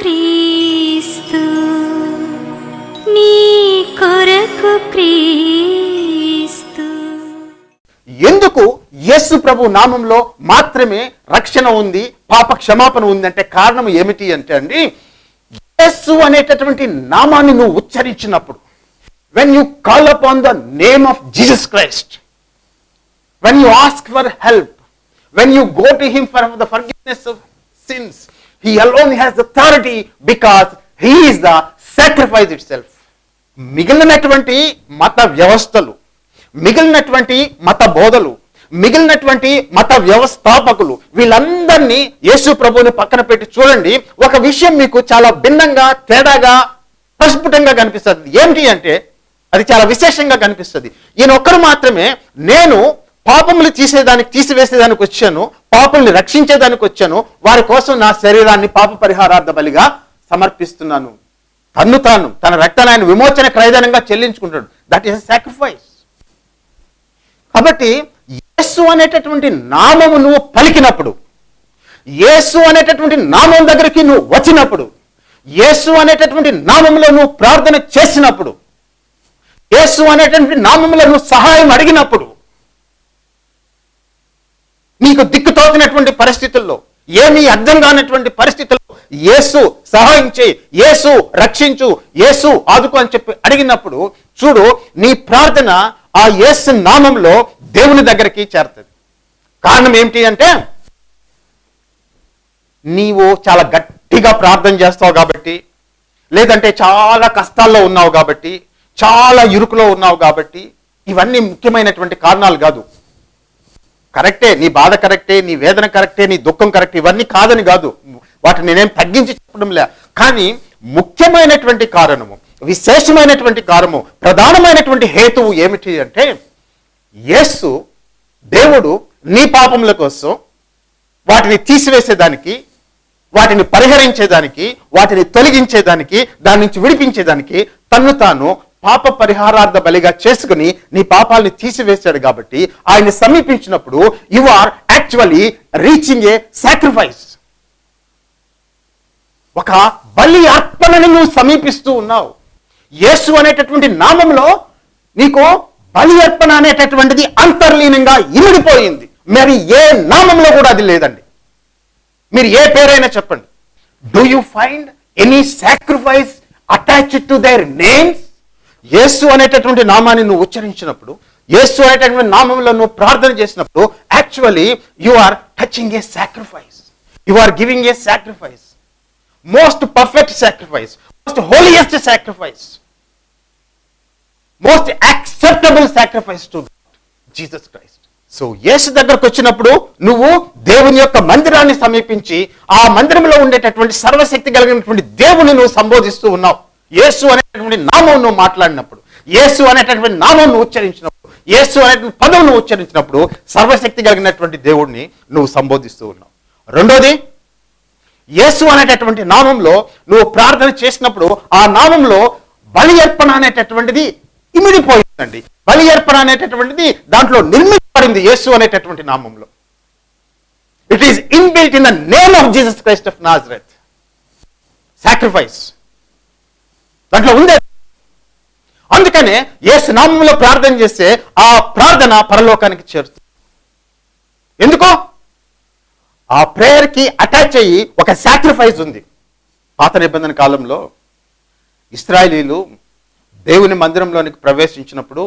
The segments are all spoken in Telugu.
క్రీస్తు నీ కొరకు క్రీస్తు. ఎందుకు యేసు ప్రభు నామంలో మాత్రమే రక్షణ ఉంది పాప క్షమాపణ ఉంది అంటే కారణం ఏమిటి అంటే అండి యేసు అనేటటువంటి నామాన్ని నువ్వు ఉచ్చరించినప్పుడు when you call up on the name of Jesus Christ when you ask for help when you go to him for the forgiveness of sins he alone has authority because he is the sacrifice itself మిగిలినటువంటి మత వ్యవస్థలు మిగిలినటువంటి మత బోధలు మిగిలినటువంటి మత వ్యవస్థాపకులు వీళ్ళందరినీ యేసు ప్రభుని పక్కన పెట్టి చూడండి. ఒక విషయం మీకు చాలా భిన్నంగా తేడాగా ప్రస్ఫుటంగా కనిపిస్తుంది. ఏమిటి అంటే అది చాలా విశేషంగా కనిపిస్తుంది. ఈయన ఒక్కరు మాత్రమే నేను పాపములు తీసేదానికి తీసివేసేదానికి వచ్చాను పాపముల్ని రక్షించేదానికి వచ్చాను వారి కోసం నా శరీరాన్ని పాప పరిహారార్థ బలిగా సమర్పిస్తున్నాను. తన్ను తాను తన రక్తాన్ని ఆయన విమోచన క్రయదనంగా చెల్లించుకుంటాడు దట్ ఈస్ సాక్రిఫైస్ కాబట్టి యేసు అనేటటువంటి నామము నువ్వు పలికినప్పుడు యేసు అనేటటువంటి నామం దగ్గరికి నువ్వు వచ్చినప్పుడు యేసు అనేటటువంటి నామంలో నువ్వు ప్రార్థన చేసినప్పుడు యేసు అనేటటువంటి నామంలో నువ్వు సహాయం అడిగినప్పుడు నీకు దిక్కుతోచినటువంటి పరిస్థితుల్లో ఏమీ అర్థం కానటువంటి పరిస్థితుల్లో యేసు సహాయం చేయి యేసు రక్షించు యేసు ఆదుకో అని చెప్పి అడిగినప్పుడు చూడు నీ ప్రార్థన ఆ యేసు నామంలో దేవుని దగ్గరికి చేరుతుంది. కారణం ఏమిటి అంటే నీవు చాలా గట్టిగా ప్రార్థన చేస్తావు కాబట్టి లేదంటే చాలా కష్టాల్లో ఉన్నావు కాబట్టి చాలా ఇరుకులో ఉన్నావు కాబట్టి ఇవన్నీ ముఖ్యమైనటువంటి కారణాలు కాదు. కరెక్టే నీ బాధ కరెక్టే నీ వేదన కరెక్టే నీ దుఃఖం కరెక్ట్ ఇవన్నీ కాదని కాదు. వాటిని నేనేం తగ్గించి చెప్పడం లే. కానీ ముఖ్యమైనటువంటి కారణము విశేషమైనటువంటి కారణము ప్రధానమైనటువంటి హేతువు ఏమిటి అంటే యేసు దేవుడు నీ పాపముల కోసం వాటిని తీసివేసేదానికి వాటిని పరిహరించేదానికి వాటిని తొలగించేదానికి దాని నుంచి విడిపించేదానికి తన్ను తాను పాప పరిహారార్థ బలిగా చేసుకుని నీ పాపాలని తీసివేశాడు కాబట్టి ఆయన్ని సమీపించినప్పుడు you are actually reaching a sacrifice ఒక బలి అర్పణను నువ్వు సమీపిస్తూ ఉన్నావు. యేసు అనేటటువంటి నామంలో నీకు బలి అర్పణ అనేటటువంటిది అంతర్లీనంగా ఇమిడిపోయింది. మరి ఏ నామంలో కూడా అది లేదండి. మీరు ఏ పేరైనా చెప్పండి. Do you find any sacrifice attached to their names Yesu అనేటటువంటి నామాన్ని నువ్వు ఉచ్చరించినప్పుడు యేసు అనేటటువంటి నామంలో నువ్వు ప్రార్థన చేసినప్పుడు actually you are touching a sacrifice you are giving a sacrifice most perfect sacrifice most holiest sacrifice most acceptable sacrifice to Jesus Christ so Yesu దగ్గరకు వచ్చినప్పుడు నువ్వు దేవుని యొక్క మందిరాన్ని సమీపించి ఆ మందిరంలో ఉండేటటువంటి సర్వశక్తి కలిగినటువంటి దేవుని నువ్వు సంబోధిస్తూ ఉన్నావు. యేసు అనేటటువంటి నామం నువ్వు మాట్లాడినప్పుడు యేసు అనేటటువంటి నామం నువ్వు ఉచ్చరించినప్పుడు యేసు అనేటువంటి పదం నువ్వు ఉచ్చరించినప్పుడు సర్వశక్తి కలిగినటువంటి దేవుడిని నువ్వు సంబోధిస్తూ ఉన్నావు. రెండోది యేసు అనేటటువంటి నామంలో నువ్వు ప్రార్థన చేసినప్పుడు ఆ నామంలో బలి అర్పణ అనేటటువంటిది ఇమిడిపోయిందండి బలి అర్పణ అనేటటువంటిది దాంట్లో నిర్మించబడింది యేసు అనేటటువంటి నామంలో. It is inbuilt in the name of Jesus Christ of Nazareth sacrifice దాంట్లో ఉందే. అందుకనే ఏ స్నామంలో ప్రార్థన చేస్తే ఆ ప్రార్థన పరలోకానికి చేరుతుంది. ఎందుకో? ఆ ప్రేయర్కి అటాచ్ అయ్యి ఒక సాక్రిఫైస్ ఉంది. పాత నిబంధన కాలంలో ఇస్రాయలీలు దేవుని మందిరంలోనికి ప్రవేశించినప్పుడు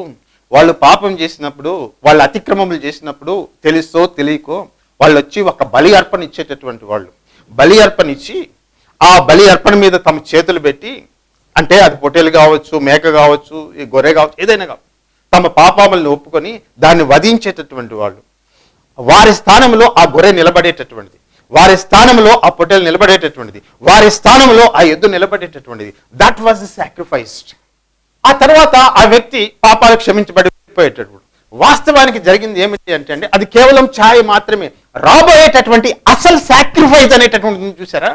వాళ్ళు పాపం చేసినప్పుడు వాళ్ళు అతిక్రమములు చేసినప్పుడు తెలుసో తెలియకో వాళ్ళు వచ్చి ఒక బలి అర్పణ ఇచ్చేటటువంటి వాళ్ళు. బలి అర్పణ ఇచ్చి ఆ బలి అర్పణ మీద తమ చేతులు పెట్టి అంటే అది పొట్టేలు కావచ్చు మేక కావచ్చు ఈ గొర్రె కావచ్చు ఏదైనా కావచ్చు. తమ పాపాములను ఒప్పుకొని దాన్ని వధించేటటువంటి వాళ్ళు. వారి స్థానంలో ఆ గొర్రె నిలబడేటటువంటిది. వారి స్థానంలో ఆ పొట్టెలు నిలబడేటటువంటిది. వారి స్థానంలో ఆ ఎద్దు నిలబడేటటువంటిది. దట్ వాజ్ సాక్రిఫైస్డ్ ఆ తర్వాత ఆ వ్యక్తి పాపాలు క్షమించబడిపోయేటటువంటి వాస్తవానికి జరిగింది ఏమిటి అంటే అండి అది కేవలం ఛాయ మాత్రమే. రాబోయేటటువంటి అసలు సాక్రిఫైస్ అనేటటువంటిది చూసారా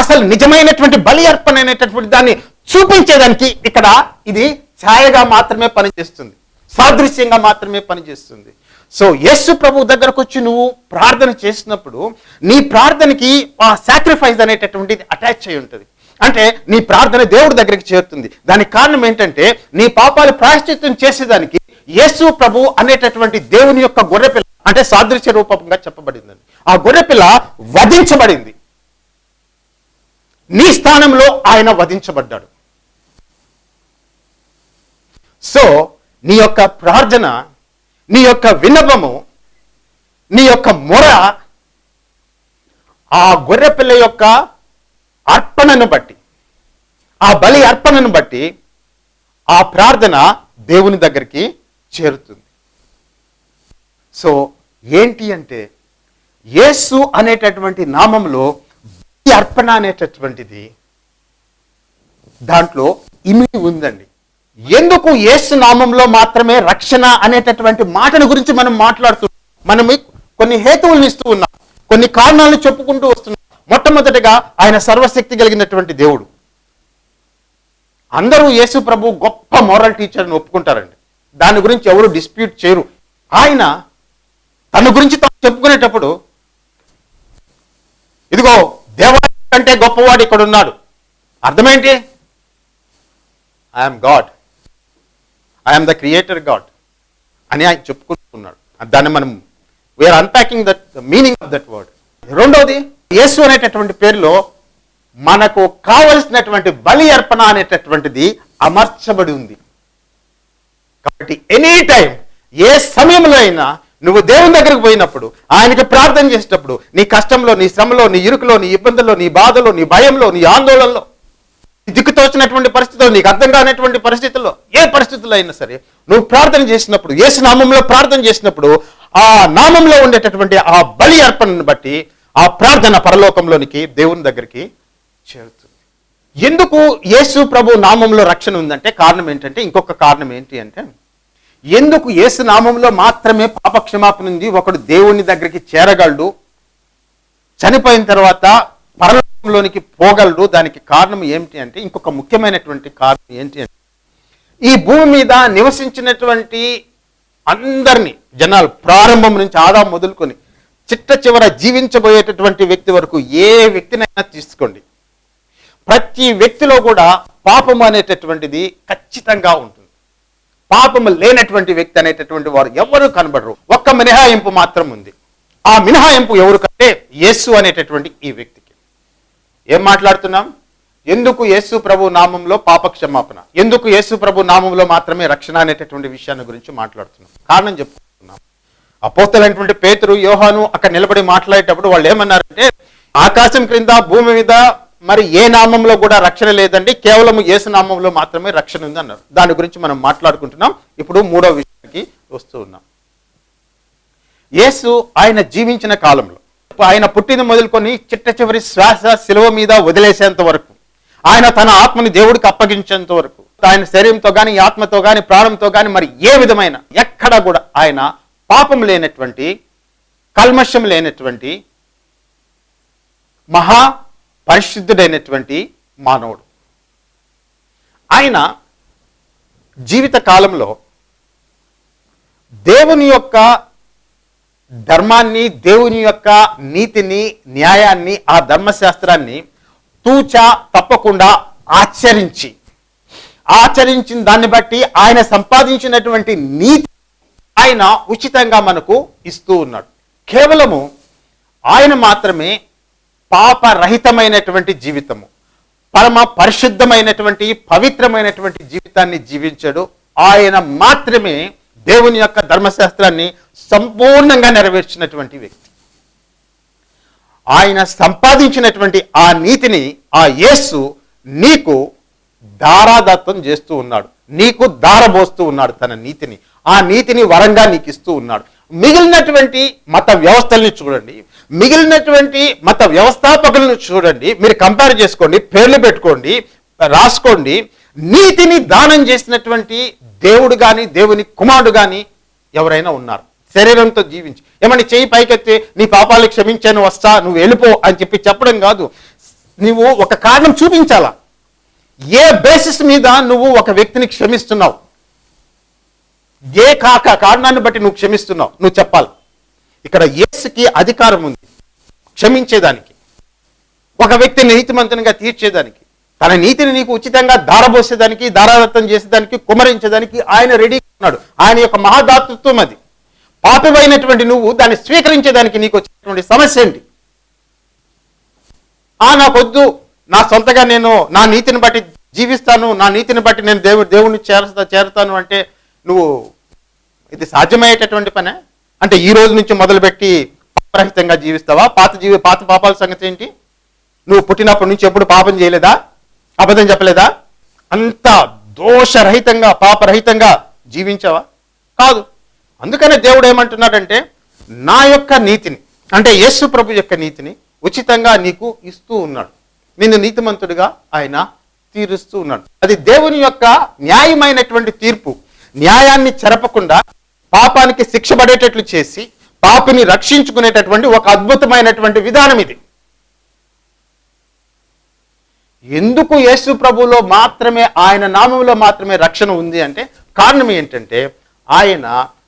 అసలు నిజమైనటువంటి బలి అర్పణ అనేటటువంటి దాన్ని చూపించేదానికి ఇక్కడ ఇది ఛాయగా మాత్రమే పనిచేస్తుంది. సాదృశ్యంగా మాత్రమే పనిచేస్తుంది. సో యేసు ప్రభు దగ్గరకు వచ్చి నువ్వు ప్రార్థన చేసినప్పుడు నీ ప్రార్థనకి ఆ సాక్రిఫైస్ అనేటటువంటిది అటాచ్ అయి ఉంటుంది. అంటే నీ ప్రార్థన దేవుడి దగ్గరికి చేరుతుంది. దానికి కారణం ఏంటంటే నీ పాపాలు ప్రాయశ్చిత్తం చేసేదానికి యేసు ప్రభు అనేటటువంటి దేవుని యొక్క గొర్రెపిల్ల అంటే సాదృశ్య రూపంగా చెప్పబడింది ఆ గొర్రెపిల్ల వధించబడింది. నీ స్థానంలో ఆయన వధించబడ్డాడు. సో నీ యొక్క ప్రార్థన నీ యొక్క విన్నపము నీ యొక్క మొర ఆ గొర్రెపిల్ల యొక్క అర్పణను బట్టి ఆ బలి అర్పణను బట్టి ఆ ప్రార్థన దేవుని దగ్గరికి చేరుతుంది. సో ఏంటి అంటే యేసు అనేటటువంటి నామంలో ఈ అర్పణ అనేటటువంటిది. దాంట్లో ఇమిడి ఉందండి. ఎందుకు యేసు నామంలో మాత్రమే రక్షణ అనేటటువంటి మాటను గురించి మనం మాట్లాడుతున్నాం మనం కొన్ని హేతువులను ఇస్తూ ఉన్నాం. కొన్ని కారణాలను చెప్పుకుంటూ వస్తున్నాం. మొట్టమొదటిగా ఆయన సర్వశక్తి కలిగినటువంటి దేవుడు. అందరూ యేసు ప్రభు గొప్ప మోరల్ టీచర్ని ఒప్పుకుంటారండి. దాని గురించి ఎవరు డిస్ప్యూట్ చేయరు. ఆయన తన గురించి తాను చెప్పుకునేటప్పుడు ఇదిగో దేవాలయం కంటే గొప్పవాడు ఇక్కడ ఉన్నాడు అర్థమేంటి I'm God I'm the creator God అని ఆయన చెప్పుకుంటున్నాడు. దాన్ని మనం we are unpacking that meaning of that word రెండవది యేసు అనేటటువంటి పేరులో మనకు కావలసినటువంటి బలి అర్పణ అనేటటువంటిది అమర్చబడి ఉంది. కాబట్టి ఎనీ టైం ఏ సమయంలో అయినా నువ్వు దేవుని దగ్గరకు పోయినప్పుడు ఆయనకి ప్రార్థన చేసేటప్పుడు నీ కష్టంలో నీ శ్రమలో నీ ఇరుకులో నీ ఇబ్బందుల్లో నీ బాధలో నీ భయంలో నీ ఆందోళనలో దిక్కుతోచినటువంటి పరిస్థితుల్లో నీకు అర్థం కానటువంటి పరిస్థితుల్లో ఏ పరిస్థితుల్లో అయినా సరే నువ్వు ప్రార్థన చేసినప్పుడు యేసు నామంలో ప్రార్థన చేసినప్పుడు ఆ నామంలో ఉండేటటువంటి ఆ బలి అర్పణను బట్టి ఆ ప్రార్థన పరలోకంలోనికి దేవుని దగ్గరికి చేరుతుంది. ఎందుకు యేసు ప్రభు నామంలో రక్షణ ఉందంటే కారణం ఏంటంటే ఇంకొక కారణం ఏంటి అంటే ఎందుకు యేసు నామంలో మాత్రమే పాపక్షమాపణ ఉంది? ఒకడు దేవుని దగ్గరికి చేరగలడు చనిపోయిన తర్వాత పరలోకంలోనికి పోగలడు. దానికి కారణం ఏమిటి అంటే ఇంకొక ముఖ్యమైనటువంటి కారణం ఏంటి అంటే ఈ భూమి మీద నివసించినటువంటి అందరినీ జనాలు ప్రారంభం నుంచి ఆదా మొదలుకొని చిట్ట చివర జీవించబోయేటటువంటి వ్యక్తి వరకు ఏ వ్యక్తినైనా తీసుకోండి. ప్రతి వ్యక్తిలో కూడా పాపం అనేటటువంటిది ఖచ్చితంగా ఉంటుంది. పాపము లేనటువంటి వ్యక్తి అనేటటువంటి వారు ఎవరు కనబడరు. ఒక్క మినహాయింపు మాత్రం ఉంది. ఆ మినహాయింపు ఎవరు కంటే యేసు అనేటటువంటి ఈ వ్యక్తికి. ఏం మాట్లాడుతున్నాం? ఎందుకు యేసు ప్రభు నామంలో పాప క్షమాపణ ఎందుకు యేసు ప్రభు నామంలో మాత్రమే రక్షణ అనేటటువంటి విషయాన్ని గురించి మాట్లాడుతున్నాం? కారణం చెప్పుకుంటున్నాం. అపోస్తలైనటువంటి పేతురు యోహాను అక్కడ నిలబడి మాట్లాడేటప్పుడు వాళ్ళు ఏమన్నారంటే ఆకాశం క్రింద భూమి మీద మరి ఏ నామంలో కూడా రక్షణ లేదండి. కేవలం యేసు నామంలో మాత్రమే రక్షణ ఉంది అన్నారు. దాని గురించి మనం మాట్లాడుకుంటున్నాం. ఇప్పుడు మూడో విషయానికి వస్తూ ఉన్నాం. యేసు ఆయన జీవించిన కాలంలో ఆయన పుట్టిన మొదలుకొని చిట్ట చివరి శ్వాస శిలువ మీద వదిలేసేంత వరకు ఆయన తన ఆత్మని దేవుడికి అప్పగించేంత వరకు ఆయన శరీరంతో కానీ ఆత్మతో కానీ ప్రాణంతో కానీ మరి ఏ విధమైన ఎక్కడ కూడా ఆయన పాపం లేనటువంటి కల్మషం లేనటువంటి మహా పరిశుద్ధుడైనటువంటి మానవుడు. ఆయన జీవిత కాలంలో దేవుని యొక్క ధర్మాన్ని దేవుని యొక్క నీతిని న్యాయాన్ని ఆ ధర్మశాస్త్రాన్ని తూచా తప్పకుండా ఆచరించి ఆచరించిన దాన్ని బట్టి ఆయన సంపాదించినటువంటి నీతి ఆయన ఉచితంగా మనకు ఇస్తూ ఉన్నాడు. కేవలము ఆయన మాత్రమే పాపరహితమైనటువంటి జీవితము. పరమ పరిశుద్ధమైనటువంటి పవిత్రమైనటువంటి జీవితాన్ని జీవించాడు. ఆయన మాత్రమే దేవుని యొక్క ధర్మశాస్త్రాన్ని సంపూర్ణంగా నెరవేర్చినటువంటి వ్యక్తి. ఆయన సంపాదించినటువంటి ఆ నీతిని ఆ యేసు నీకు దారాదత్తం చేస్తూ ఉన్నాడు. నీకు దారబోస్తూ ఉన్నాడు తన నీతిని. ఆ నీతిని వరంగా నీకు ఇస్తూ ఉన్నాడు. మిగిలినటువంటి మత వ్యవస్థల్ని చూడండి. మిగిలినటువంటి మత వ్యవస్థాపకులను చూడండి మీరు కంపేర్ చేసుకోండి పేర్లు పెట్టుకోండి రాసుకోండి నీతిని దానం చేసినటువంటి దేవుడు కానీ దేవుని కుమారుడు కానీ ఎవరైనా ఉన్నారు. శరీరంతో జీవించి ఏమని చేయి పైకెత్తి నీ పాపాలు క్షమించాను వస్తా నువ్వు వెళ్ళిపో అని చెప్పి చెప్పడం కాదు. నువ్వు ఒక కారణం చూపించాలా? ఏ బేసిస్ మీద నువ్వు ఒక వ్యక్తిని క్షమిస్తున్నావు? ఏ కాక కారణాన్ని బట్టి నువ్వు క్షమిస్తున్నావు? నువ్వు చెప్పాలి. ఇక్కడ యేసుకి అధికారం ఉంది. క్షమించేదానికి ఒక వ్యక్తిని నీతిమంతునిగా తీర్చేదానికి తన నీతిని నీకు ఉచితంగా దారబోసేదానికి దారాదత్తం చేసేదానికి కుమరించేదానికి ఆయన రెడీ ఉన్నాడు. ఆయన యొక్క మహాదాతృత్వం అది. పాపమైనటువంటి నువ్వు దాన్ని స్వీకరించేదానికి నీకు వచ్చినటువంటి సమస్య ఏంటి? ఆ నాకొద్దు నా సొంతగా నేను నా నీతిని బట్టి జీవిస్తాను. నా నీతిని బట్టి నేను దేవు దేవుణ్ణి చేరుస్తా చేరుతాను అంటే నువ్వు ఇది సాధ్యమయ్యేటటువంటి పనే? అంటే ఈ రోజు నుంచి మొదలుపెట్టి పాపరహితంగా జీవిస్తావా? పాత జీవి పాత పాపాల సంగతి ఏంటి? నువ్వు పుట్టినప్పటి నుంచి ఎప్పుడు పాపం చేయలేదా? అబద్ధం చెప్పలేదా? అంత దోషరహితంగా పాపరహితంగా జీవించావా? కాదు. అందుకనే దేవుడు ఏమంటున్నాడంటే నా యొక్క నీతిని అంటే యేసు ప్రభు యొక్క నీతిని ఉచితంగా నీకు ఇస్తూ ఉన్నాడు. నిన్ను నీతిమంతుడిగా ఆయన తీరుస్తూ ఉన్నాడు. అది దేవుని యొక్క న్యాయమైనటువంటి తీర్పు. న్యాయాన్ని చెరపకుండా పాపానికి శిక్ష పడేటట్లు చేసి పాపిని రక్షించుకునేటటువంటి ఒక అద్భుతమైనటువంటి విధానం ఇది. ఎందుకు యేసు ప్రభులో మాత్రమే ఆయన నామంలో మాత్రమే రక్షణ ఉంది అంటే కారణం ఏంటంటే ఆయన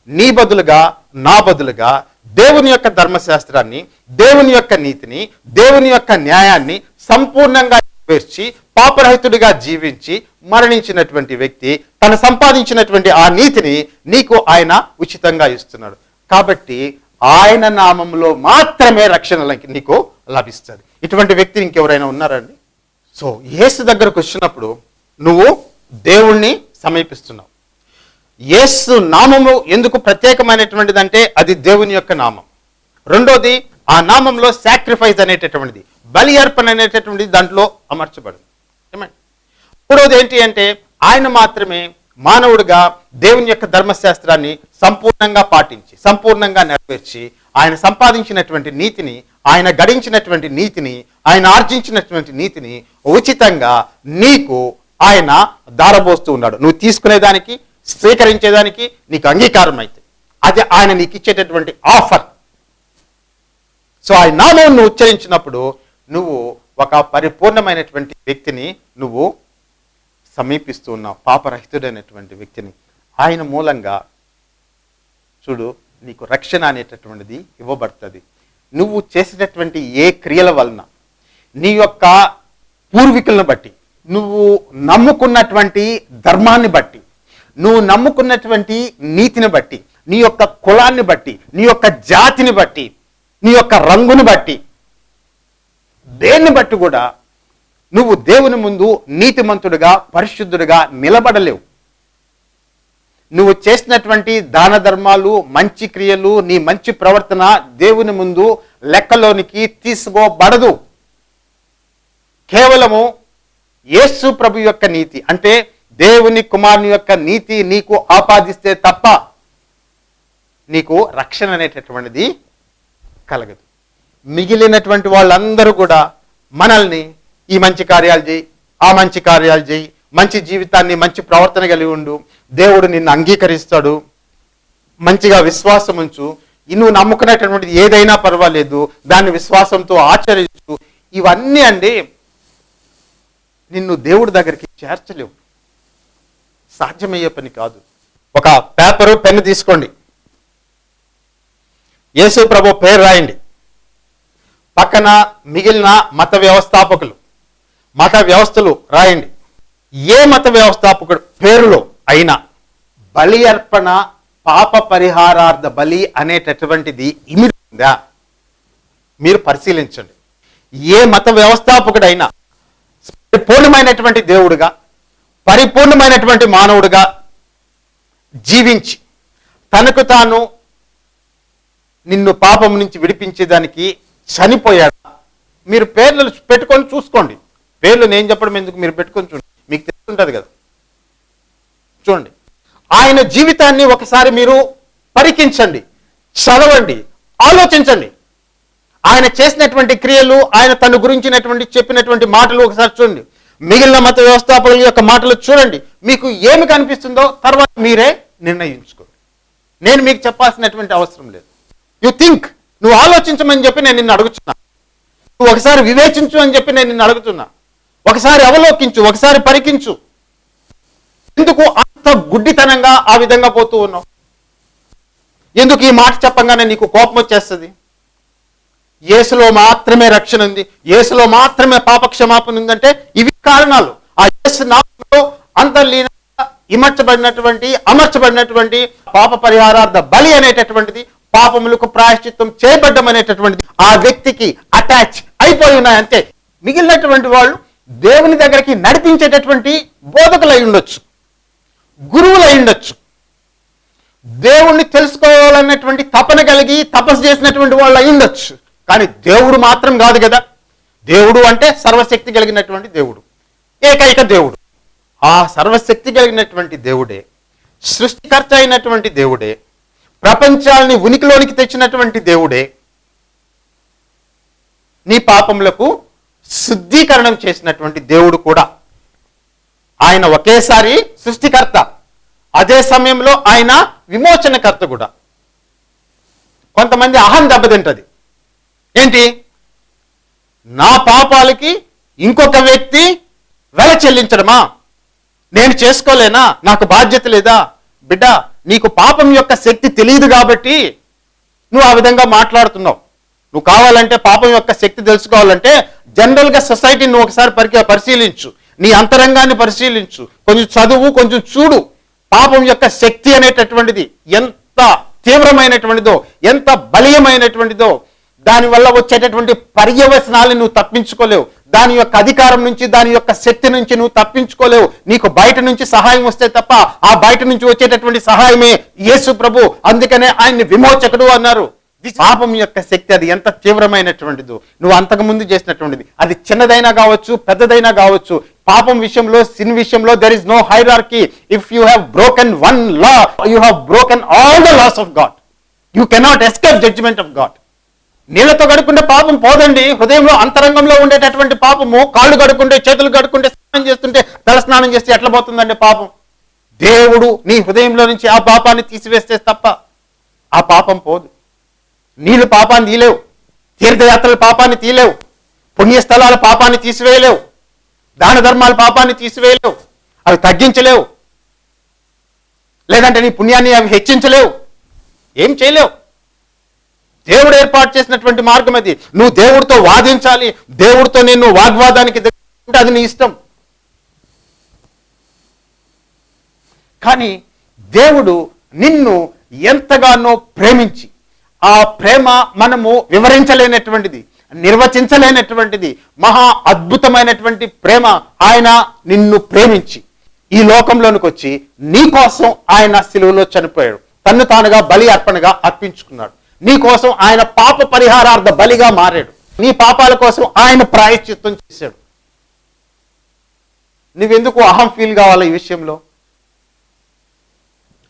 నీ బదులుగా నా బదులుగా దేవుని యొక్క ధర్మశాస్త్రాన్ని దేవుని యొక్క నీతిని దేవుని యొక్క న్యాయాన్ని సంపూర్ణంగా నెరవేర్చి పాపరహితుడిగా జీవించి మరణించినటువంటి వ్యక్తి తను సంపాదించినటువంటి ఆ నీతిని నీకు ఆయన ఉచితంగా ఇస్తున్నాడు. కాబట్టి ఆయన నామంలో మాత్రమే రక్షణ నీకు లభిస్తుంది. ఇటువంటి వ్యక్తి ఇంకెవరైనా ఉన్నారండి సో యేసు దగ్గరకు వచ్చినప్పుడు నువ్వు దేవుణ్ణి సమీపిస్తున్నావు. యేసు నామము ఎందుకు ప్రత్యేకమైనటువంటిది అంటే అది దేవుని యొక్క నామం. రెండోది ఆ నామంలో సాక్రిఫైస్ అనేటటువంటిది బలి అర్పణ అనేటటువంటిది దాంట్లో అమర్చబడింది. ఏమండి? మూడోది ఏంటి అంటే ఆయన మాత్రమే మానవుడిగా దేవుని యొక్క ధర్మశాస్త్రాన్ని సంపూర్ణంగా పాటించి సంపూర్ణంగా నెరవేర్చి ఆయన సంపాదించినటువంటి నీతిని ఆయన గడించినటువంటి నీతిని ఆయన ఆర్జించినటువంటి నీతిని ఉచితంగా నీకు ఆయన దారబోస్తూ ఉన్నాడు. నువ్వు తీసుకునేదానికి స్వీకరించేదానికి నీకు అంగీకారం అయితే అది ఆయన నీకు ఇచ్చేటటువంటి ఆఫర్. సో ఆయన నామం నువ్వు ఉచ్చరించినప్పుడు నువ్వు ఒక పరిపూర్ణమైనటువంటి వ్యక్తిని నువ్వు సమీపిస్తూ ఉన్నావు. పాపరహితుడైనటువంటి వ్యక్తిని. ఆయన మూలంగా చూడు నీకు రక్షణ అనేటటువంటిది ఇవ్వబడుతుంది. నువ్వు చేసేటటువంటి ఏ క్రియల వలన నీ యొక్క పూర్వీకులను బట్టి నువ్వు నమ్ముకున్నటువంటి ధర్మాన్ని బట్టి నువ్వు నమ్ముకున్నటువంటి నీతిని బట్టి నీ యొక్క కులాన్ని బట్టి నీ యొక్క జాతిని బట్టి నీ యొక్క రంగుని బట్టి దేన్ని బట్టి కూడా నువ్వు దేవుని ముందు నీతిమంతుడిగా పరిశుద్ధుడిగా నిలబడలేవు. నువ్వు చేసినటువంటి దాన ధర్మాలు మంచి క్రియలు నీ మంచి ప్రవర్తన దేవుని ముందు లెక్కలోనికి తీసుకోబడదు. కేవలము యేసు ప్రభు యొక్క నీతి అంటే దేవుని కుమారుని యొక్క నీతి నీకు ఆపాదిస్తే తప్ప నీకు రక్షణ అనేటటువంటిది కలగదు. మిగిలినటువంటి వాళ్ళందరూ కూడా మనల్ని ఈ మంచి కార్యాలు చేయి ఆ మంచి కార్యాలు చేయి మంచి జీవితాన్ని మంచి ప్రవర్తన కలిగి ఉండు దేవుడు నిన్ను అంగీకరిస్తాడు. మంచిగా విశ్వాసం ఉంచు. నువ్వు నమ్ముకునేటటువంటిది ఏదైనా పర్వాలేదు. దాన్ని విశ్వాసంతో ఆచరించు. ఇవన్నీ అండి నిన్ను దేవుడి దగ్గరికి చేర్చలేవు. సాధ్యమయ్యే పని కాదు. ఒక పేపరు పెన్ను తీసుకోండి. యేసు ప్రభు పేరు రాయండి. పక్కన మిగిలిన మత వ్యవస్థాపకులు మత వ్యవస్థలు రాయండి. ఏ మత వ్యవస్థాపకుడు పేరులో అయినా బలి అర్పణ పాప పరిహారార్థ బలి అనేటటువంటిది ఇమిడి ఉందా మీరు పరిశీలించండి. ఏ మత వ్యవస్థాపకుడైనా పరిపూర్ణమైనటువంటి దేవుడుగా పరిపూర్ణమైనటువంటి మానవుడుగా జీవించి తనకు తాను నిన్ను పాపం నుంచి విడిపించేదానికి చనిపోయాడు? మీరు పేర్లు పెట్టుకొని చూసుకోండి. పేర్లు నేను చెప్పడం ఎందుకు? మీరు పెట్టుకొని చూడండి. మీకు తెలుస్తుంటుంది కదా. చూడండి. ఆయన జీవితాన్ని ఒకసారి మీరు పరికించండి చదవండి ఆలోచించండి. ఆయన చేసినటువంటి క్రియలు ఆయన తన గురించినటువంటి చెప్పినటువంటి మాటలు ఒకసారి చూడండి. మిగిలిన మత వ్యవస్థాపకుల యొక్క మాటలు చూడండి. మీకు ఏమి కనిపిస్తుందో తర్వాత మీరే నిర్ణయించుకోండి. నేను మీకు చెప్పాల్సినటువంటి అవసరం లేదు. యు థింక్ నువ్వు ఆలోచించమని చెప్పి నేను నిన్ను అడుగుతున్నా. నువ్వు ఒకసారి వివేచించు అని చెప్పి నేను నిన్ను అడుగుతున్నా. ఒకసారి అవలోకించు ఒకసారి పరికించు. ఎందుకు గుడ్డితనంగా ఆ విధంగా పోతూ ఉన్నావు. ఎందుకు ఈ మాట చెప్పంగానే నీకు కోపం వచ్చేస్తుంది? యేసులో మాత్రమే రక్షణ ఉంది. యేసులో మాత్రమే పాపక్షమాపణ ఉందంటే ఇవి కారణాలు. ఆ యేసు నామంలో అంతర్లీన ఇమర్చబడినటువంటి అమర్చబడినటువంటి పాప పరిహారార్థ బలి అనేటటువంటిది పాపములకు ప్రాయశ్చిత్తం చేయబడ్డం అనేటటువంటిది ఆ వ్యక్తికి అటాచ్ అయిపోయి ఉన్నాయి అంతే మిగిలినటువంటి వాళ్ళు దేవుని దగ్గరికి నడిపించేటటువంటి బోధకులు అయి ఉండొచ్చు. గురువులు అయి దేవుణ్ణి తెలుసుకోవాలన్నటువంటి తపన కలిగి తపస్సు చేసినటువంటి వాళ్ళు అయి కానీ దేవుడు మాత్రం కాదు కదా. దేవుడు అంటే సర్వశక్తి కలిగినటువంటి దేవుడు. ఏకైక దేవుడు. ఆ సర్వశక్తి కలిగినటువంటి దేవుడే సృష్టికర్త అయినటువంటి దేవుడే ప్రపంచాల్ని ఉనికిలోనికి తెచ్చినటువంటి దేవుడే నీ పాపములకు శుద్ధీకరణం చేసినటువంటి దేవుడు కూడా. ఆయన ఒకేసారి సృష్టికర్త. అదే సమయంలో ఆయన విమోచనకర్త కూడా. కొంతమంది అహం దెబ్బతింటది. ఏంటి? నా పాపాలకి ఇంకొక వ్యక్తి వెల చెల్లించడమా? నేను చేసుకోలేనా? నాకు బాధ్యత లేదా? బిడ్డ నీకు పాపం యొక్క శక్తి తెలియదు కాబట్టి నువ్వు ఆ విధంగా మాట్లాడుతున్నావు. నువ్వు కావాలంటే పాపం యొక్క శక్తి తెలుసుకోవాలంటే జనరల్గా సొసైటీని నువ్వు ఒకసారి పరి పరిశీలించు. నీ అంతరంగాన్ని పరిశీలించు. కొంచెం చదువు కొంచెం చూడు. పాపం యొక్క శక్తి అనేటటువంటిది ఎంత తీవ్రమైనటువంటిదో ఎంత బలీయమైనటువంటిదో దానివల్ల వచ్చేటటువంటి పర్యవసనాలు నువ్వు తప్పించుకోలేవు. దాని యొక్క అధికారం నుంచి దాని యొక్క శక్తి నుంచి నువ్వు తప్పించుకోలేవు. నీకు బయట నుంచి సహాయం వస్తే తప్ప ఆ బయట నుంచి వచ్చేటటువంటి సహాయమే యేసు ప్రభు. అందుకనే ఆయన్ని విమోచకుడు అన్నారు. పాపం యొక్క శక్తి అది ఎంత తీవ్రమైనటువంటిదో నువ్వు అంతకుముందు చేసినటువంటిది. అది చిన్నదైనా కావచ్చు పెద్దదైనా కావచ్చు పాపం విషయంలో సిన్ విషయంలో there is no hierarchy if you have broken one law you have broken all the laws of God you cannot escape judgement of God నీళ్ళతో గడుకుంటే పాపం పోదండి. హృదయంలో అంతరంగంలో ఉండేటటువంటి పాపము కాళ్ళు గడుకుంటే చేతులు గడుకుంటే స్నానం చేస్తుంటే తల స్నానం చేస్తే ఎట్లా పోతుందండి పాపం? దేవుడు నీ హృదయంలో నుంచి ఆ పాపాన్ని తీసివేస్తే తప్ప ఆ పాపం పోదు. నీళ్ళు పాపాన్ని తీయలేవు. తీర్థయాత్రల పాపాన్ని తీయలేవు. పుణ్యస్థలాల పాపాన్ని తీసివేయలేవు. దాన ధర్మాల పాపాన్ని తీసివేయలేవు. అవి తగ్గించలేవు. లేదంటే నీ పుణ్యాన్ని అవి హెచ్చించలేవు. ఏం చేయలేవు. దేవుడు ఏర్పాటు చేసినటువంటి మార్గం అది. నువ్వు దేవుడితో వాదించాలి. దేవుడితో నేను వాగ్వాదానికి దిగుతుంటే అది నీ ఇష్టం. కానీ దేవుడు నిన్ను ఎంతగానో ప్రేమించి ఆ ప్రేమ మనము వివరించలేనటువంటిది నిర్వచించలేనటువంటిది మహా అద్భుతమైనటువంటి ప్రేమ ఆయన నిన్ను ప్రేమించి ఈ లోకంలోనికి వచ్చి నీ కోసం ఆయన సిలువలో చనిపోయాడు. తన్ను తానుగా బలి అర్పణగా అర్పించుకున్నాడు. నీ కోసం ఆయన పాప పరిహారార్థ బలిగా మారాడు. నీ పాపాల కోసం ఆయన ప్రాయశ్చిత్తం చేశాడు. నువ్వెందుకు అహం ఫీల్ కావాలి ఈ విషయంలో?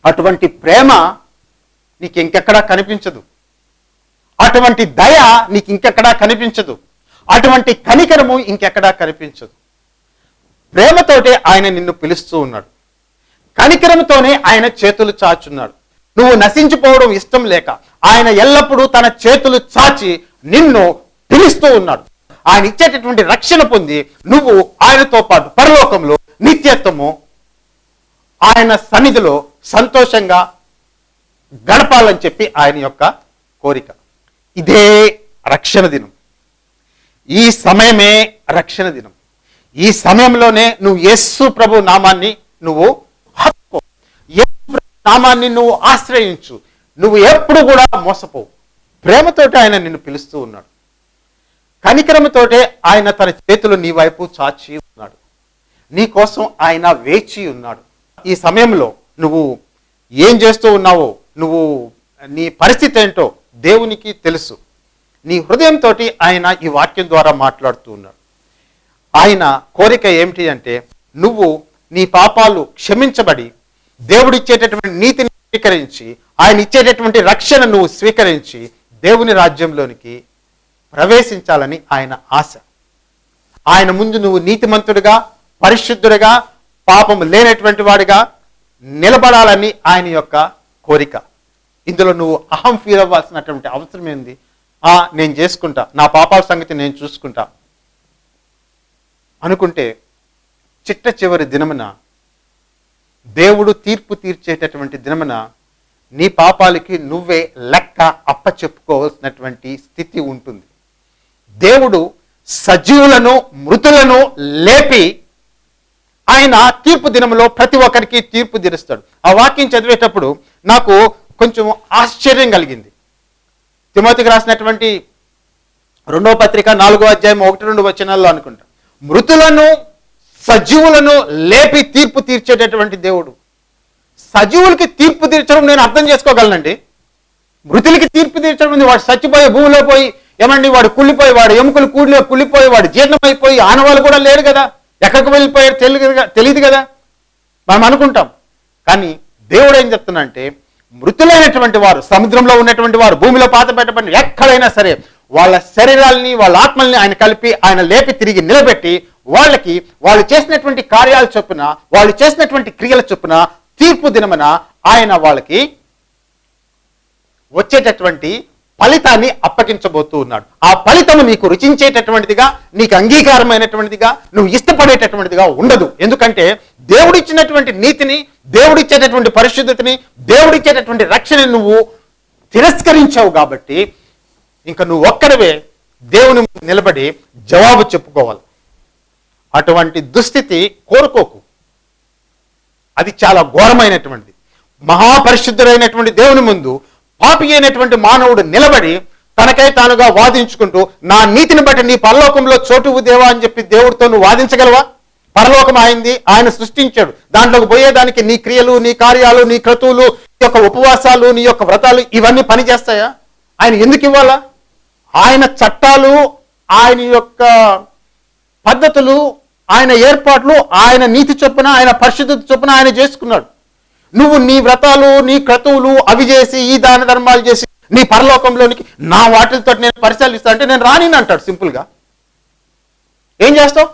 అటువంటి ప్రేమ నీకు ఇంకెక్కడా కనిపించదు. అటువంటి దయ నీకు ఇంకెక్కడా కనిపించదు. అటువంటి కనికరము ఇంకెక్కడా కనిపించదు. ప్రేమతోటే ఆయన నిన్ను పిలుస్తూ ఉన్నాడు. కనికరంతోనే ఆయన చేతులు చాచున్నాడు. నువ్వు నశించిపోవడం ఇష్టం లేక ఆయన ఎల్లప్పుడూ తన చేతులు చాచి నిన్ను పిలుస్తూ ఉన్నాడు. ఆయన ఇచ్చేటటువంటి రక్షణ పొంది నువ్వు ఆయనతో పాటు పరలోకంలో నిత్యత్వము ఆయన సన్నిధిలో సంతోషంగా గడపాలని చెప్పి ఆయన యొక్క కోరిక. ఇదే రక్షణ దినం. ఈ సమయమే రక్షణ దినం. ఈ సమయంలోనే నువ్వు యేసు ప్రభు నామాన్ని నువ్వు హత్తుకో. యేసు నామాన్ని నువ్వు ఆశ్రయించు. నువ్వు ఎప్పుడు కూడా మోసపోవు. ప్రేమతోటి ఆయన నిన్ను పిలుస్తూ ఉన్నాడు. కనికరమతోటే ఆయన తన చేతులు నీ వైపు చాచి ఉన్నాడు. నీ కోసం ఆయన వేచి ఉన్నాడు. ఈ సమయంలో నువ్వు ఏం చేస్తూ ఉన్నావో నువ్వు నీ పరిస్థితి ఏంటో దేవునికి తెలుసు. నీ హృదయంతో ఆయన ఈ వాక్యం ద్వారా మాట్లాడుతూ ఉన్నాడు. ఆయన కోరిక ఏమిటి అంటే నువ్వు నీ పాపాలు క్షమించబడి దేవుడిచ్చేటటువంటి నీతిని స్వీకరించి ఆయన ఇచ్చేటటువంటి రక్షణ నువ్వు స్వీకరించి దేవుని రాజ్యంలోనికి ప్రవేశించాలని ఆయన ఆశ. ఆయన ముందు నువ్వు నీతిమంతుడిగా పరిశుద్ధుడిగా పాపం లేనటువంటి వాడిగా నిలబడాలని ఆయన యొక్క కోరిక. ఇందులో నువ్వు అహం ఫీల్ అవ్వాల్సినటువంటి అవసరం ఏంది? ఆ నేను చేసుకుంటా. నా పాపాల సంగతి నేను చూసుకుంటా. అనుకుంటే చిట్ట చివరి దినమున దేవుడు తీర్పు తీర్చేటటువంటి దినమున నీ పాపాలకి నువ్వే లెక్క అప్ప చెప్పుకోవాల్సినటువంటి స్థితి ఉంటుంది. దేవుడు సజీవులను మృతులను లేపి ఆయన తీర్పు దినములో ప్రతి ఒక్కరికి తీర్పు తీరుస్తాడు. ఆ వాక్యం చదివేటప్పుడు నాకు కొంచెం ఆశ్చర్యం కలిగింది. తిమోతికి రాసినటువంటి రెండవ పత్రిక నాలుగో అధ్యాయం ఒకటి రెండు వచనాల్లో అనుకుంటా. మృతులను సజీవులను లేపి తీర్పు తీర్చేటటువంటి దేవుడు. సజీవులకి తీర్పు తీర్చడం నేను అర్థం చేసుకోగలనండి. మృతులకి తీర్పు తీర్చడం ఉంది వాడు చచ్చిపోయి భూమిలో పోయి ఏమండి? వాడు కుళ్ళిపోయి వాడు ఎముకలు కూడిలో కుళ్ళిపోయి వాడు జీర్ణమైపోయి ఆనవాళ్ళు కూడా లేరు కదా. ఎక్కడికి వెళ్ళిపోయారు తెలియదు కదా తెలియదు కదా. మనం అనుకుంటాం. కానీ దేవుడు ఏం చెప్తున్నా అంటే మృతులైనటువంటి వారు సముద్రంలో ఉన్నటువంటి వారు భూమిలో పాత పెట్టబడిన ఎక్కడైనా సరే వాళ్ళ శరీరాల్ని వాళ్ళ ఆత్మల్ని ఆయన కలిపి ఆయన లేపి తిరిగి నిలబెట్టి వాళ్ళకి వాళ్ళు చేసినటువంటి కార్యాల చొప్పున వాళ్ళు చేసినటువంటి క్రియల చొప్పున తీర్పు దినమున ఆయన వాళ్ళకి వచ్చేటటువంటి ఫలితాన్ని అప్పగించబోతూ ఉన్నాడు. ఆ ఫలితము నీకు రుచించేటటువంటిదిగా నీకు అంగీకారమైనటువంటిదిగా నువ్వు ఇష్టపడేటటువంటిదిగా ఉండదు. ఎందుకంటే దేవుడిచ్చినటువంటి నీతిని దేవుడిచ్చేటటువంటి పరిశుద్ధతని దేవుడిచ్చేటటువంటి రక్షణ నువ్వు తిరస్కరించావు కాబట్టి ఇంకా నువ్వు ఒక్కడవే దేవుని ముందు నిలబడి జవాబు చెప్పుకోవాలి. అటువంటి దుస్థితి కోరుకోకు. అది చాలా ఘోరమైనటువంటిది. మహాపరిశుద్ధుడైనటువంటి దేవుని ముందు పాపి అయినటువంటి మానవుడు నిలబడి తనకై తానుగా వాదించుకుంటూ నా నీతిని బట్టి నీ పరలోకంలో చోటు దేవా అని చెప్పి దేవుడితో నువ్వు వాదించగలవా? పరలోకం అయింది ఆయన సృష్టించాడు. దాంట్లోకి పోయేదానికి నీ క్రియలు నీ కార్యాలు నీ క్రతువులు నీ యొక్క ఉపవాసాలు నీ యొక్క వ్రతాలు ఇవన్నీ పనిచేస్తాయా? ఆయన ఎందుకు ఇవ్వాలా? ఆయన చట్టాలు ఆయన యొక్క పద్ధతులు ఆయన ఏర్పాట్లు ఆయన నీతి చొప్పున ఆయన పరిశుద్ధత చొప్పున ఆయన చేసుకున్నాడు. నువ్వు నీ వ్రతాలు నీ క్రతువులు అవి చేసి ఈ దాన ధర్మాలు చేసి నీ పరలోకంలోనికి నా వాటితో నేను పరిశీలిస్తా అంటే నేను రాని అంటాడు సింపుల్గా. ఏం చేస్తావు?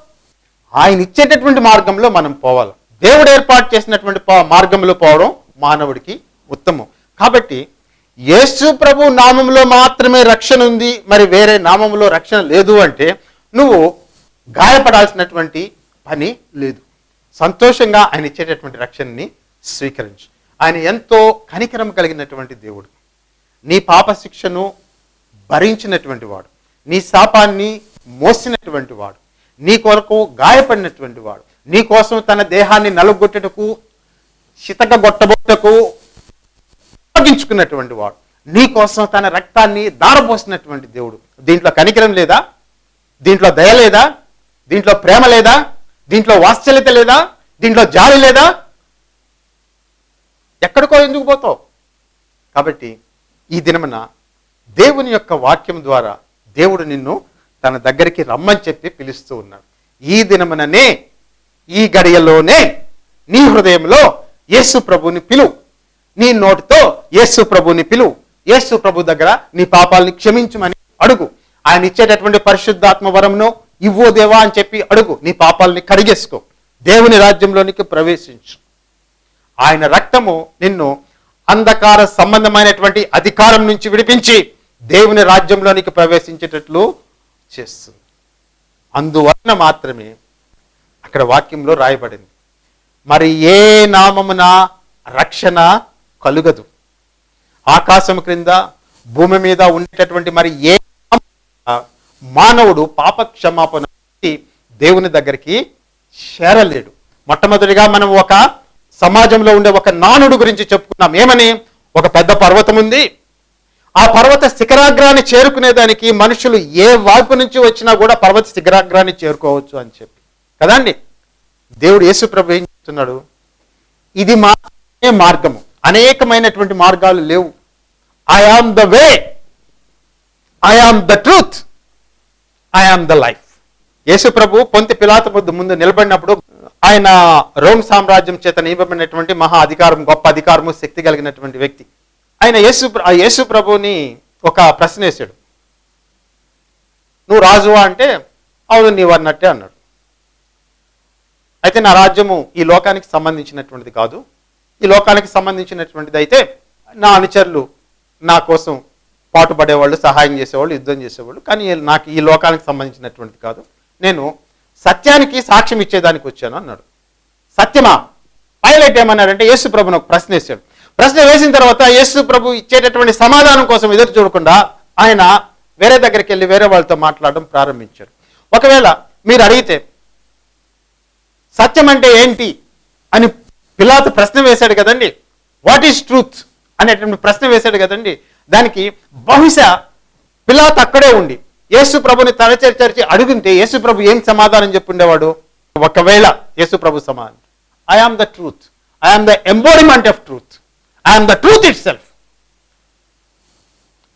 ఆయన ఇచ్చేటటువంటి మార్గంలో మనం పోవాలి. దేవుడు ఏర్పాటు చేసినటువంటి పా- మార్గంలో పోవడం మానవుడికి ఉత్తమం. కాబట్టి యేసు ప్రభు నామంలో మాత్రమే రక్షణ ఉంది మరి వేరే నామంలో రక్షణ లేదు అంటే నువ్వు గాయపడాల్సినటువంటి పని లేదు. సంతోషంగా ఆయన ఇచ్చేటటువంటి రక్షణని స్వీకరించు. ఆయన ఎంతో కనికరం కలిగినటువంటి దేవుడు. నీ పాప శిక్షను భరించినటువంటి వాడు. నీ శాపాన్ని మోసినటువంటి వాడు. నీ కొరకు గాయపడినటువంటి వాడు. నీ కోసం తన దేహాన్ని నలుగొట్టుటకు చితకగొట్టబోటకు ఉపయోగించుకున్నటువంటి వాడు. నీ కోసం తన రక్తాన్ని దారపోసినటువంటి దేవుడు. దీంట్లో కనికరం లేదా? దీంట్లో దయ లేదా? దీంట్లో ప్రేమ లేదా? దీంట్లో వాత్సల్యత లేదా? దీంట్లో జాలి లేదా? ఎక్కడికో ఎందుకు పోతావు? కాబట్టి ఈ దినమున దేవుని యొక్క వాక్యం ద్వారా దేవుడు నిన్ను తన దగ్గరికి రమ్మని చెప్పి పిలుస్తూ ఉన్నాడు. ఈ దినముననే ఈ గడియలోనే నీ హృదయంలో యేసు ప్రభుని పిలువు నీ నోటితో యేసు ప్రభుని పిలువు యేసు ప్రభు దగ్గర నీ పాపాలని క్షమించమని అడుగు. ఆయన ఇచ్చేటటువంటి పరిశుద్ధాత్మ వరంను ఇవ్వో దేవా అని చెప్పి అడుగు. నీ పాపాలని కడిగేసుకో. దేవుని రాజ్యంలోనికి ప్రవేశించు. ఆయన రక్తము నిన్ను అంధకార సంబంధమైనటువంటి అధికారం నుంచి విడిపించి దేవుని రాజ్యంలోనికి ప్రవేశించేటట్లు చేస్తుంది. అందువలన మాత్రమే అక్కడ వాక్యంలో రాయబడింది. మరి ఏ నామమున రక్షణ కలుగదు? ఆకాశం క్రింద భూమి మీద ఉండేటటువంటి మరి ఏ మానవుడు పాప క్షమాపణ దేవుని దగ్గరికి చేరలేడు. మొట్టమొదటిగా మనం ఒక సమాజంలో ఉండే ఒక నానుడు గురించి చెప్పుకున్నాం. ఏమని? ఒక పెద్ద పర్వతం ఉంది ఆ పర్వత శిఖరాగ్రాన్ని చేరుకునేదానికి మనుషులు ఏ వైపు నుంచి వచ్చినా కూడా పర్వత శిఖరాగ్రాన్ని చేరుకోవచ్చు అని చెప్పి. కదండి దేవుడు యేసు ప్రభు ఏం చెప్తున్నాడు? ఇది మాత్రమే మార్గము. అనేకమైనటువంటి మార్గాలు లేవు. I am the way I am the truth I am the life Yesu ప్రభు పొంతి పిలాత ముందు ముందు నిలబడినప్పుడు ఆయన రోమ్ సామ్రాజ్యం చేత నియమబడినటువంటి మహా అధికారం గొప్ప అధికారము శక్తి కలిగినటువంటి వ్యక్తి. ఆయన యేసు ఆ యేసు ప్రభుని ఒక ప్రశ్న వేశాడు. నువ్వు రాజువా అంటే అవును నీవు అన్నట్టే అన్నాడు. అయితే నా రాజ్యము ఈ లోకానికి సంబంధించినటువంటిది కాదు. ఈ లోకానికి సంబంధించినటువంటిది అయితే నా అనుచరులు నా కోసం పాటుపడేవాళ్ళు సహాయం చేసేవాళ్ళు యుద్ధం చేసేవాళ్ళు. కానీ నాకు ఈ లోకానికి సంబంధించినటువంటిది కాదు. నేను సత్యానికి సాక్ష్యం ఇచ్చేదానికి వచ్చాను అన్నాడు. సత్యమా? పైలట్ ఏమన్నాడంటే యేసు ప్రభుని ఒక ప్రశ్న వేశాడు. ప్రశ్న వేసిన తర్వాత యేసు ప్రభు ఇచ్చేటటువంటి సమాధానం కోసం ఎదురు చూడకుండా ఆయన వేరే దగ్గరికి వెళ్ళి వేరే వాళ్ళతో మాట్లాడడం ప్రారంభించాడు ఒకవేళ మీరు అడిగితే సత్యం అంటే ఏంటి అని పిలాతు ప్రశ్న వేశాడు కదండి. వాట్ ఈస్ ట్రూత్ అనేటువంటి ప్రశ్న వేశాడు కదండి. దానికి బహుశా పిలాత్ అక్కడే ఉండి యేసు ప్రభుని తలచరిచరిచి అడుగుంటే యేసు ప్రభు ఏం సమాధానం చెప్పుండేవాడు ఒకవేళ యేసు ప్రభు సమాధానం. I am the truth I am the embodiment of truth I'm the truth itself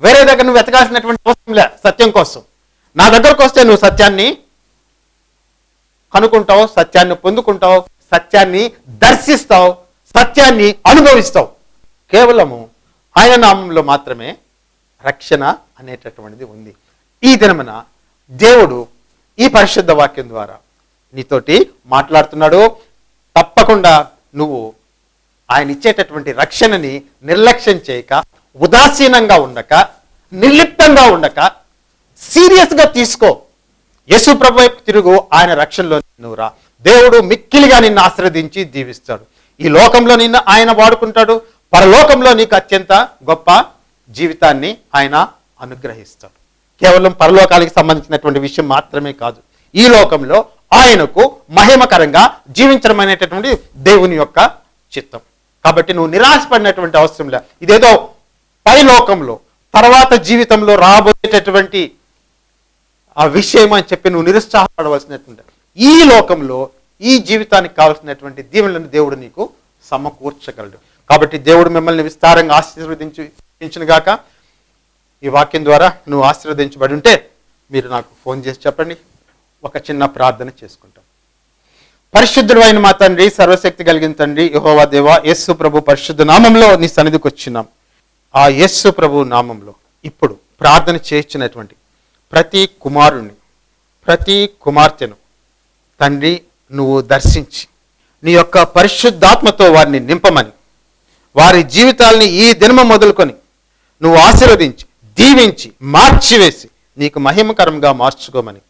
వేరే దగ్గర నువ్వు వెతకాల్సినటువంటి అవసరం లే సత్యం కోసం. నా దగ్గరకు వస్తే నువ్వు సత్యాన్ని కనుక్కుంటావు సత్యాన్ని పొందుకుంటావు సత్యాన్ని దర్శిస్తావు సత్యాన్ని అనుభవిస్తావు. కేవలము ఆయన నామంలో మాత్రమే రక్షణ అనేటటువంటిది ఉంది. ఈ దినమున దేవుడు ఈ పరిశుద్ధ వాక్యం ద్వారా నీతోటి మాట్లాడుతున్నాడు. తప్పకుండా నువ్వు ఆయన ఇచ్చేటటువంటి రక్షణని నిర్లక్ష్యం చేయక ఉదాసీనంగా ఉండక నిర్లిప్తంగా ఉండక సీరియస్గా తీసుకో. యేసు ప్రభు వైపు తిరుగు ఆయన రక్షణలో నువ్వు రా. దేవుడు మిక్కిలిగా నిన్ను ఆశ్రదించి దీవిస్తాడు ఈ లోకంలో నిన్ను ఆయన వాడుకుంటాడు. పరలోకంలో నీకు అత్యంత గొప్ప జీవితాన్ని ఆయన అనుగ్రహిస్తాడు. కేవలం పరలోకానికి సంబంధించినటువంటి విషయం మాత్రమే కాదు. ఈ లోకంలో ఆయనకు మహిమకరంగా జీవించడం అనేటటువంటి దేవుని యొక్క చిత్తం. కాబట్టి నువ్వు నిరాశపడినటువంటి అవసరం లే. ఇదేదో పై లోకంలో తర్వాత జీవితంలో రాబోయేటటువంటి ఆ విషయం అని చెప్పి నువ్వు నిరుత్సాహపడవలసినటువంటి ఈ లోకంలో ఈ జీవితానికి కావలసినటువంటి దీవెనలను దేవుడు నీకు సమకూర్చగలడు. కాబట్టి దేవుడు మిమ్మల్ని విస్తారంగా ఆశీర్వదించు గాక ఈ వాక్యం ద్వారా నువ్వు ఆశీర్వదించబడి ఉంటే మీరు నాకు ఫోన్ చేసి చెప్పండి. ఒక చిన్న ప్రార్థన చేసుకుంటాం. పరిశుద్ధుడు అయిన మా తండ్రి సర్వశక్తి కలిగిన తండ్రి యహోవా దేవ యస్సు ప్రభు పరిశుద్ధ నామంలో నీ సన్నిధికి వచ్చినాం. ఆ యస్సు ప్రభు నామంలో ఇప్పుడు ప్రార్థన చేయించినటువంటి ప్రతి కుమారుణ్ణి ప్రతి కుమార్తెను తండ్రి నువ్వు దర్శించి నీ యొక్క పరిశుద్ధాత్మతో వారిని నింపమని వారి జీవితాల్ని ఈ దినమ మొదలుకొని నువ్వు ఆశీర్వదించి దీవించి మార్చివేసి నీకు మహిమకరంగా మార్చుకోమని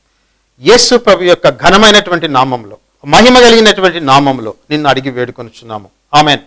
యేసు ప్రభు యొక్క ఘనమైనటువంటి నామంలో మహిమ కలిగినటువంటి నామంలో నిన్ను అడిగి వేడుకొనుచున్నాము. ఆమెన్.